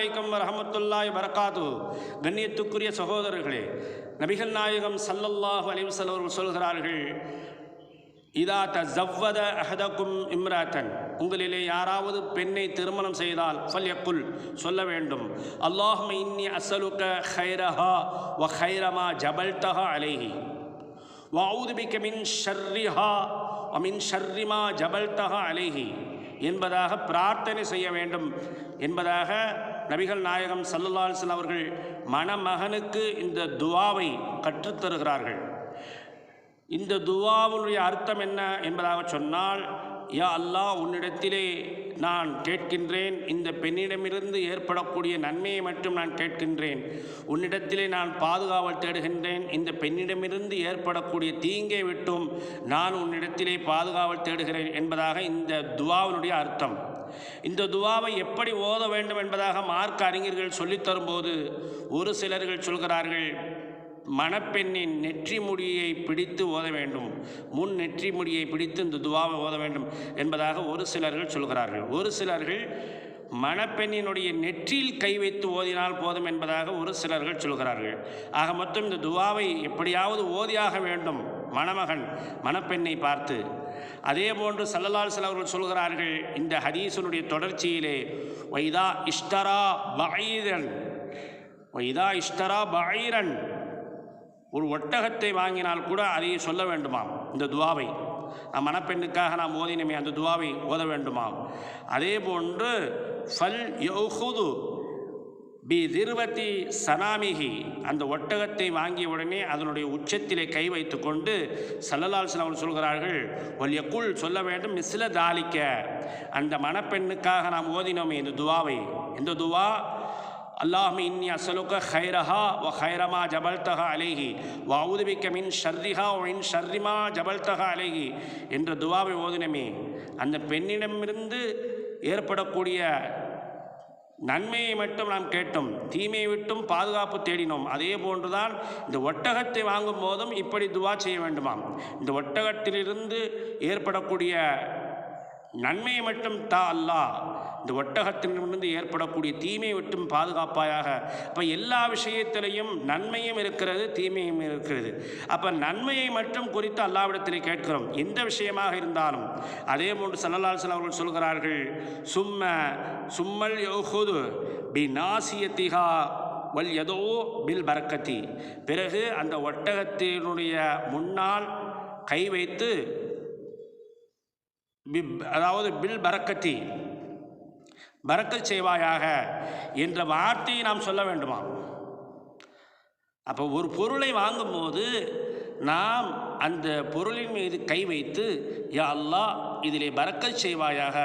வலைக்கம் வரஹமத்துல்லாய் வரகாத்து கண்ணியத்துக்குரிய சகோதரர்களே நபிகள் நாயகம் சல்லல்லாஹு அலிவசல் அவர்கள் சொல்கிறார்கள் இதா த ஜவ்வத அஹதக்கும் இம்ராத்தன். உங்களிலே யாராவது பெண்ணை திருமணம் செய்தால் ஃபல்யக்குல் சொல்ல வேண்டும். அல்லாஹும் இன்னி அசலுக்க ஹைரஹா வ ஹைரமா ஜபல்தஹா அலைஹி. வஅஊது பிக மின் ஷர்ரிஹா வ மின் ஷர்ரிமா ஜபல்தஹா அலைஹி. என்பதாக பிரார்த்தனை செய்ய வேண்டும் என்பதாக நபிகள் நாயகம் சல்லல்லா அவர்கள் மணமகனுக்கு இந்த துவாவை கற்றுத்தருகிறார்கள். இந்த துவாவுடைய அர்த்தம் என்ன என்பதாக சொன்னால் யா அல்லாஹ் உன்னிடத்திலே நான் கேட்கின்றேன். இந்த பெண்ணிடமிருந்து ஏற்படக்கூடிய நன்மையை மட்டும் நான் கேட்கின்றேன். உன்னிடத்திலே நான் பாதுகாவல் தேடுகின்றேன். இந்த பெண்ணிடமிருந்து ஏற்படக்கூடிய தீங்கை விட்டும் நான் உன்னிடத்திலே பாதுகாவல் தேடுகிறேன் என்பதாக இந்த துவாவினுடைய அர்த்தம். இந்த துவாவை எப்படி ஓத வேண்டும் என்பதாக மார்க் அறிஞர்கள் சொல்லித்தரும்போது ஒரு சிலர்கள் சொல்கிறார்கள். மணப்பெண்ணின் நெற்றி முடியை பிடித்து ஓத வேண்டும். முன் நெற்றி முடியை பிடித்து இந்த துவாவை ஓத வேண்டும் என்பதாக ஒரு சிலர்கள் சொல்கிறார்கள். ஒரு சிலர்கள் மணப்பெண்ணினுடைய நெற்றியில் கை வைத்து ஓதினால் போதும் என்பதாக ஒரு சிலர்கள் சொல்கிறார்கள். ஆக மொத்தம் இந்த துவாவை எப்படியாவது ஓதியாக வேண்டும் மணமகன் மணப்பெண்ணை பார்த்து. அதே போன்று சல்லலால் சிலவர்கள் சொல்கிறார்கள் இந்த ஹதீசனுடைய தொடர்ச்சியிலே வைதா இஷ்டரா பைரன் வைதா இஷ்டரா பைரன் ஒரு ஒட்டகத்தை வாங்கினால் கூட அதை சொல்ல வேண்டுமாம் இந்த துவாவை. நம் மணப்பெண்ணுக்காக நாம் ஓதினமே அந்த துவாவை ஓத வேண்டுமாம். அதே போன்று ஃபல் யௌஹுது பி திருவதி சனாமிகி அந்த ஒட்டகத்தை வாங்கிய உடனே அதனுடைய உச்சத்திலே கை வைத்து கொண்டு சல்லலால் அவர்கள் சொல்கிறார்கள் ஒல் எக்குள் சொல்ல வேண்டும் மிஸ்ல தாலிக்க. அந்த மணப்பெண்ணுக்காக நாம் ஓதினோமே இந்த துவாவை. இந்த துவா அல்லாஹ் இன்னி அசலுக்க ஹைரஹா வ ஹைரமா ஜபல்தஹா அலேஹி வவுதுபிக்க மின் ஷர்ரிஹா வ ஷர்ரிமா ஜபல்தஹா அலேஹி என்ற துவாவை ஓதினமே. அந்த பெண்ணிடமிருந்து ஏற்படக்கூடிய நன்மையை மட்டும் நாம் கேட்டோம். தீமையை விட்டும் பாதுகாப்பு தேடினோம். அதே போன்றுதான் இந்த ஒட்டகத்தை வாங்கும் போதும் இப்படி துவா செய்ய வேண்டுமாம். இந்த ஒட்டகத்திலிருந்து ஏற்படக்கூடிய நன்மையை மட்டும் தா அல்லாஹ் இந்த ஒட்டகத்திலிருந்து ஏற்படக்கூடிய தீமை விட்டும் பாதுகாப்பாயாக. அப்போ எல்லா விஷயத்திலையும் நன்மையும் இருக்கிறது தீமையும் இருக்கிறது. அப்போ நன்மையை மட்டும் குறித்து அல்லாவிடத்தில் கேட்கிறோம். எந்த விஷயமாக இருந்தாலும். அதே போன்று சல்லல்லாசன் அவர்கள் சொல்கிறார்கள் சும்ம சும்மல் யோகுது பி நாசியத்திகா வல் எதோ பில் பரக்கத்தி. பிறகு அந்த ஒட்டகத்தினுடைய முன்னால் கை வைத்து பிப் அதாவது பில் பரக்கத்தி. பரக்கத் செய்வாயாக என்ற வார்த்தையை நாம் சொல்ல வேண்டுமா? அப்போ ஒரு பொருளை வாங்கும்போது நாம் அந்த பொருளின் மீது கை வைத்து யா அல்லாஹ் இதிலே பறக்கச் செய்வாயாக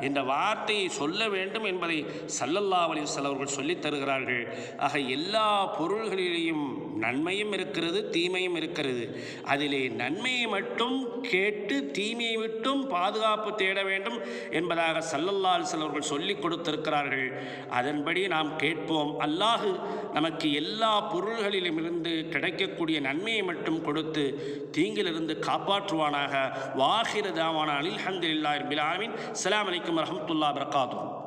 என்ற வார்த்தையை சொல்ல வேண்டும் என்பதை சல்லல்லா அலிஸ்வல் அவர்கள் சொல்லித் தருகிறார்கள். ஆக எல்லா பொருள்களிலேயும் நன்மையும் இருக்கிறது தீமையும் இருக்கிறது. அதிலே நன்மையை மட்டும் கேட்டு தீமையை விட்டும் பாதுகாப்பு தேட வேண்டும் என்பதாக சல்லல்லா அலிஸ்வல் அவர்கள் சொல்லிக் கொடுத்திருக்கிறார்கள். அதன்படி நாம் கேட்போம் அல்லாஹு நமக்கு எல்லா பொருள்களிலுமிருந்து கிடைக்கக்கூடிய நன்மையை மட்டும் கொடுத்து தீங்கிலிருந்து காப்பாற்றுவானாக. வாஹிர தாவான அலில் ஹம்துலில்லாஹி ரபில் ஆலமீன். அஸ்ஸலாமு அலைக்கும் வரஹ்மத்துல்லாஹி